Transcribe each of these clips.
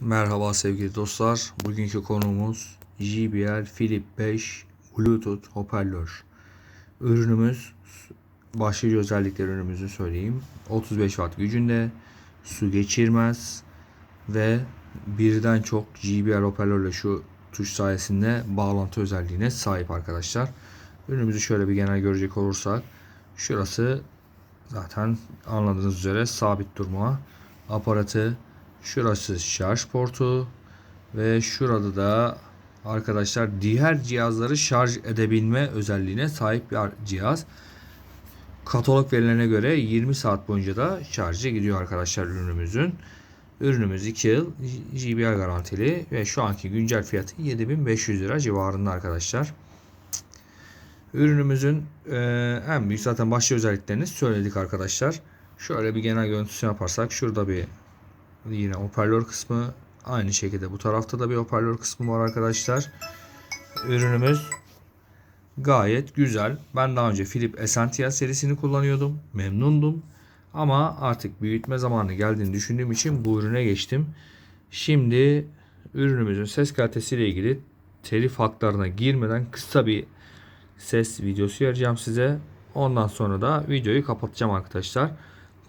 Merhaba sevgili dostlar. Bugünkü konuğumuz JBL Flip 5 Bluetooth hoparlör. Ürünümüz başlıca özellikleri ürünümüzü söyleyeyim. 35 watt gücünde, su geçirmez ve birden çok JBL hoparlörle şu tuş sayesinde bağlantı özelliğine sahip arkadaşlar. Ürünümüzü şöyle bir genel görecek olursak şurası zaten anladığınız üzere sabit durma aparatı Şurası şarj portu ve şurada da arkadaşlar diğer cihazları şarj edebilme özelliğine sahip bir cihaz. Katalog verilerine göre 20 saat boyunca da şarjı gidiyor arkadaşlar ürünümüzün. Ürünümüz 2 yıl JBL garantili ve şu anki güncel fiyatı 7500 lira civarında arkadaşlar. Ürünümüzün e, en büyük zaten başlı özelliklerini söyledik arkadaşlar. Şöyle bir genel görüntüsü yaparsak şurada bir Yine hoparlör kısmı aynı şekilde bu tarafta da bir hoparlör kısmı var arkadaşlar. Ürünümüz gayet güzel. Ben daha önce Philip Essentia serisini kullanıyordum. Memnundum. Ama artık büyütme zamanı geldiğini düşündüğüm için bu ürüne geçtim. Şimdi ürünümüzün ses kalitesiyle ilgili telif haklarına girmeden kısa bir ses videosu vereceğim size. Ondan sonra da videoyu kapatacağım arkadaşlar.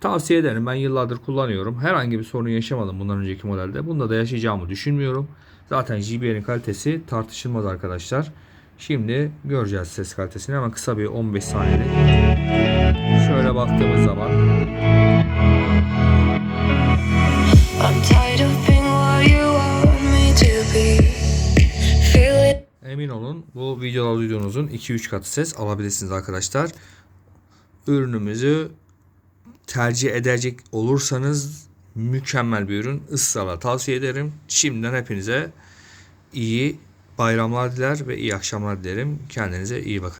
Tavsiye ederim. Ben yıllardır kullanıyorum. Herhangi bir sorun yaşamadım bundan önceki modelde. Bunda da yaşayacağımı düşünmüyorum. Zaten JBL'in kalitesi tartışılmaz arkadaşlar. Şimdi göreceğiz ses kalitesini. Hemen kısa bir 15 saniyelik. Şöyle baktığımız zaman emin olun bu videolar videonuzun 2-3 katı ses alabilirsiniz arkadaşlar. Ürünümüzü tercih edecek olursanız mükemmel bir ürün. Israrla tavsiye ederim. Şimdiden hepinize iyi bayramlar diler ve iyi akşamlar dilerim. Kendinize iyi bakın.